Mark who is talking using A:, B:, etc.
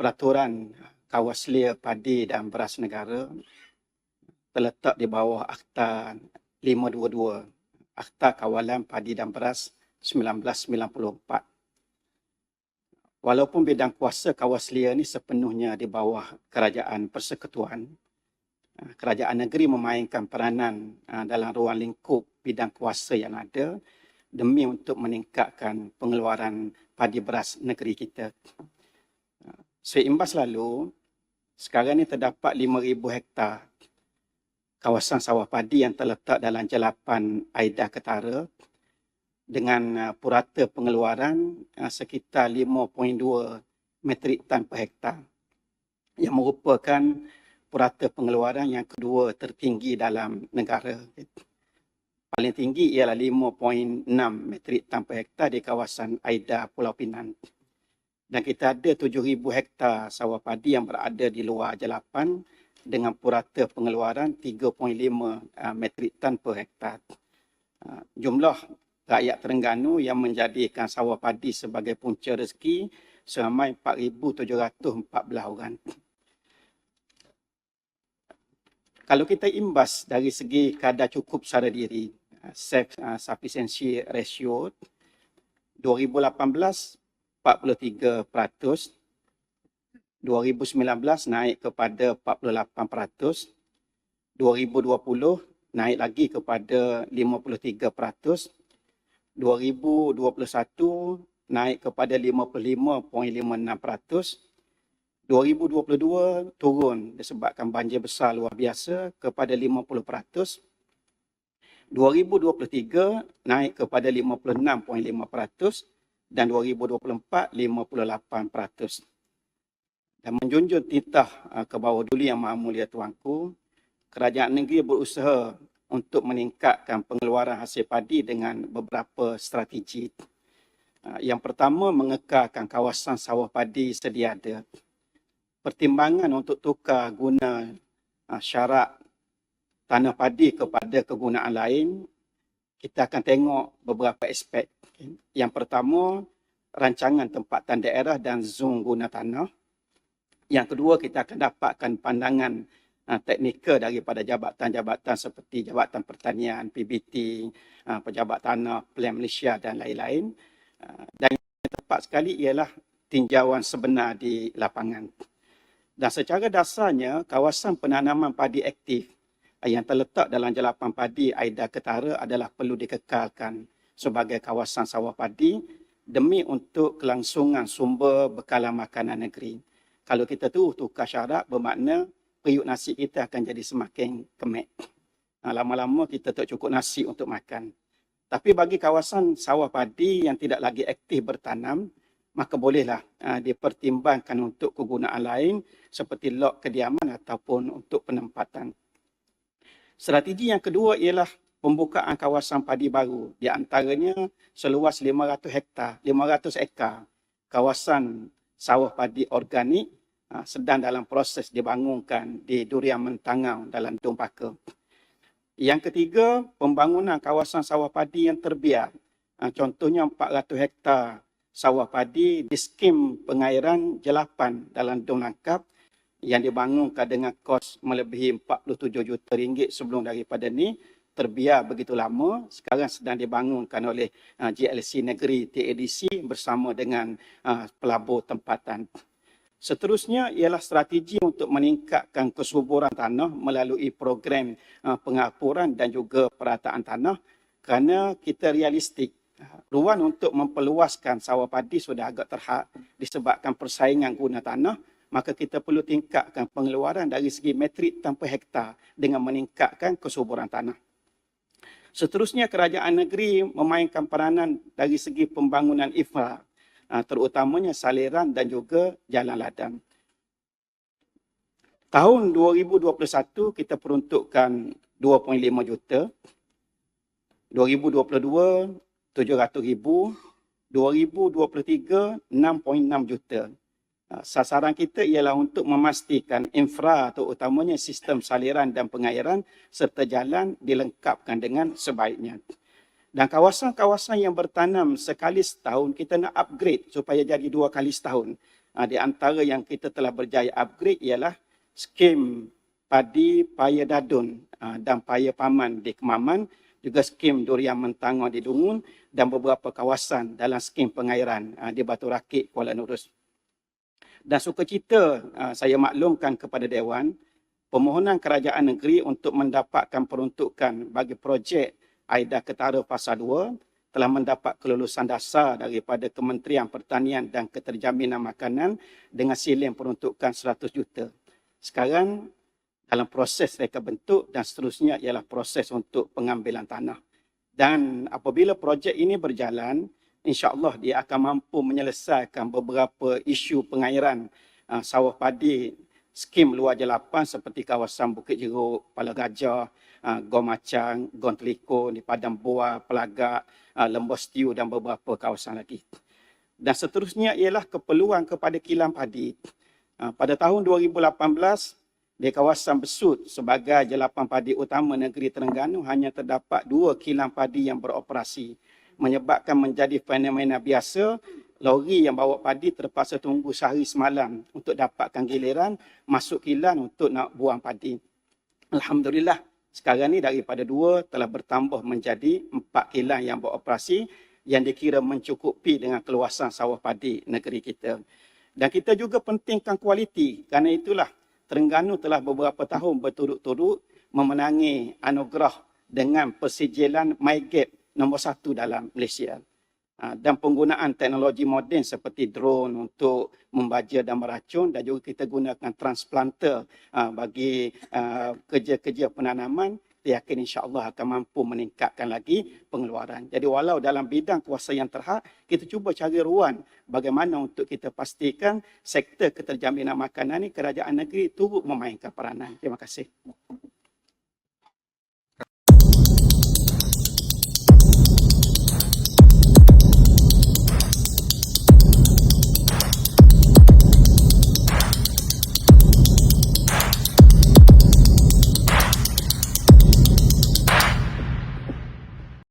A: peraturan Kawaslia Padi dan Beras Negara terletak di bawah Akta 522, Akta Kawalan Padi dan Beras 1994. Walaupun bidang kuasa Kawaslia ini sepenuhnya di bawah Kerajaan Persekutuan, ah, kerajaan negeri memainkan peranan ah, dalam ruang lingkup bidang kuasa yang ada demi untuk meningkatkan pengeluaran padi beras negeri kita. Seimbas lalu, sekarang ini terdapat 5,000 hektar kawasan sawah padi yang terletak dalam jelapan Aida Ketara dengan uh, purata pengeluaran uh, sekitar 5.2 metrik tan per hektar yang merupakan purata pengeluaran yang kedua tertinggi dalam negara. Paling tinggi ialah 5.6 metrik tan per hektar di kawasan Aida Pulau Pinang dan kita ada 7,000 hektar sawah padi yang berada di luar jelapan dengan purata pengeluaran 3.5 uh, metrik tan per hektar. Uh, jumlah rakyat Terengganu yang menjadikan sawah padi sebagai punca rezeki seramai 4,714 orang. Kalau kita imbas dari segi kadar cukup secara diri, uh, self-sufficiency ratio, 2018 43 peratus. 2019 naik kepada 48 2020 naik lagi kepada 53 peratus. 2021 naik kepada 55.56 peratus. 2022 turun disebabkan banjir besar luar biasa kepada 50 peratus. 2023 naik kepada 56.5 peratus dan 2024 58%. Dan menjunjung titah uh, ke bawah dulu yang maha mulia tuanku, kerajaan negeri berusaha untuk meningkatkan pengeluaran hasil padi dengan beberapa strategi. Uh, yang pertama, mengekalkan kawasan sawah padi sedia ada. Pertimbangan untuk tukar guna uh, syarat tanah padi kepada kegunaan lain, kita akan tengok beberapa aspek. Yang pertama, rancangan tempatan daerah dan zon guna tanah. Yang kedua, kita akan dapatkan pandangan uh, teknikal daripada jabatan-jabatan seperti Jabatan Pertanian, PBT, uh, Pejabat Tanah, Plan Malaysia dan lain-lain. Uh, dan yang tepat sekali ialah tinjauan sebenar di lapangan. Dan secara dasarnya, kawasan penanaman padi aktif yang terletak dalam jelapan padi Aida Ketara adalah perlu dikekalkan sebagai kawasan sawah padi demi untuk kelangsungan sumber bekalan makanan negeri. Kalau kita tu tukar syarat bermakna periuk nasi kita akan jadi semakin kemek. Lama-lama kita tak cukup nasi untuk makan. Tapi bagi kawasan sawah padi yang tidak lagi aktif bertanam, maka bolehlah uh, dipertimbangkan untuk kegunaan lain seperti lok kediaman ataupun untuk penempatan. Strategi yang kedua ialah pembukaan kawasan padi baru di antaranya seluas 500 hektar, 500 ekar kawasan sawah padi organik ha, sedang dalam proses dibangunkan di Durian Mentangau dalam Dong Paka. Yang ketiga, pembangunan kawasan sawah padi yang terbiar. Ha, contohnya 400 hektar sawah padi di skim pengairan jelapan dalam Dong Langkap yang dibangunkan dengan kos melebihi 47 juta ringgit sebelum daripada ni terbiar begitu lama sekarang sedang dibangunkan oleh uh, GLC Negeri TADC bersama dengan uh, pelabur tempatan. Seterusnya ialah strategi untuk meningkatkan kesuburan tanah melalui program uh, pengapuran dan juga perataan tanah kerana kita realistik ruang untuk memperluaskan sawah padi sudah agak terhad disebabkan persaingan guna tanah maka kita perlu tingkatkan pengeluaran dari segi metrik tanpa hektar dengan meningkatkan kesuburan tanah. Seterusnya kerajaan negeri memainkan peranan dari segi pembangunan infra ah, terutamanya saliran dan juga jalan ladang. Tahun 2021 kita peruntukkan 2.5 juta. 2022 700 ribu. 2023 6.6 juta. Ha, sasaran kita ialah untuk memastikan infra atau utamanya sistem saliran dan pengairan serta jalan dilengkapkan dengan sebaiknya. Dan kawasan-kawasan yang bertanam sekali setahun, kita nak upgrade supaya jadi dua kali setahun. uh, di antara yang kita telah berjaya upgrade ialah skim padi paya dadun uh, dan paya paman di Kemaman juga skim durian mentangor di Dungun dan beberapa kawasan dalam skim pengairan di Batu Rakit, Kuala Nurus. Dan suka cita uh, saya maklumkan kepada Dewan, permohonan kerajaan negeri untuk mendapatkan peruntukan bagi projek AIDA Ketara Fasa 2 telah mendapat kelulusan dasar daripada Kementerian Pertanian dan Keterjaminan Makanan dengan silen peruntukan 100 juta. Sekarang dalam proses reka bentuk dan seterusnya ialah proses untuk pengambilan tanah. Dan apabila projek ini berjalan, insya-Allah dia akan mampu menyelesaikan beberapa isu pengairan uh, sawah padi skim luar jalapan seperti kawasan Bukit Jeruk, Pala Gajah, uh, Gom Macang, Gom Teliko, di Padang Buah, Pelagak, uh, Lembos Tiu dan beberapa kawasan lagi. Dan seterusnya ialah keperluan kepada kilang padi. Uh, pada tahun 2018, di kawasan Besut sebagai jelapan padi utama negeri Terengganu hanya terdapat dua kilang padi yang beroperasi menyebabkan menjadi fenomena biasa lori yang bawa padi terpaksa tunggu sehari semalam untuk dapatkan giliran masuk kilang untuk nak buang padi. Alhamdulillah sekarang ni daripada dua telah bertambah menjadi empat kilang yang beroperasi yang dikira mencukupi dengan keluasan sawah padi negeri kita. Dan kita juga pentingkan kualiti kerana itulah Terengganu telah beberapa tahun berturut-turut memenangi anugerah dengan persijilan MyGap nombor satu dalam Malaysia. Ha, dan penggunaan teknologi moden seperti drone untuk membaca dan meracun dan juga kita gunakan transplanter ha, bagi ha, kerja-kerja penanaman saya yakin insya-Allah akan mampu meningkatkan lagi pengeluaran. Jadi walau dalam bidang kuasa yang terhad, kita cuba cari ruang bagaimana untuk kita pastikan sektor keterjaminan makanan ini kerajaan negeri turut memainkan peranan. Terima kasih.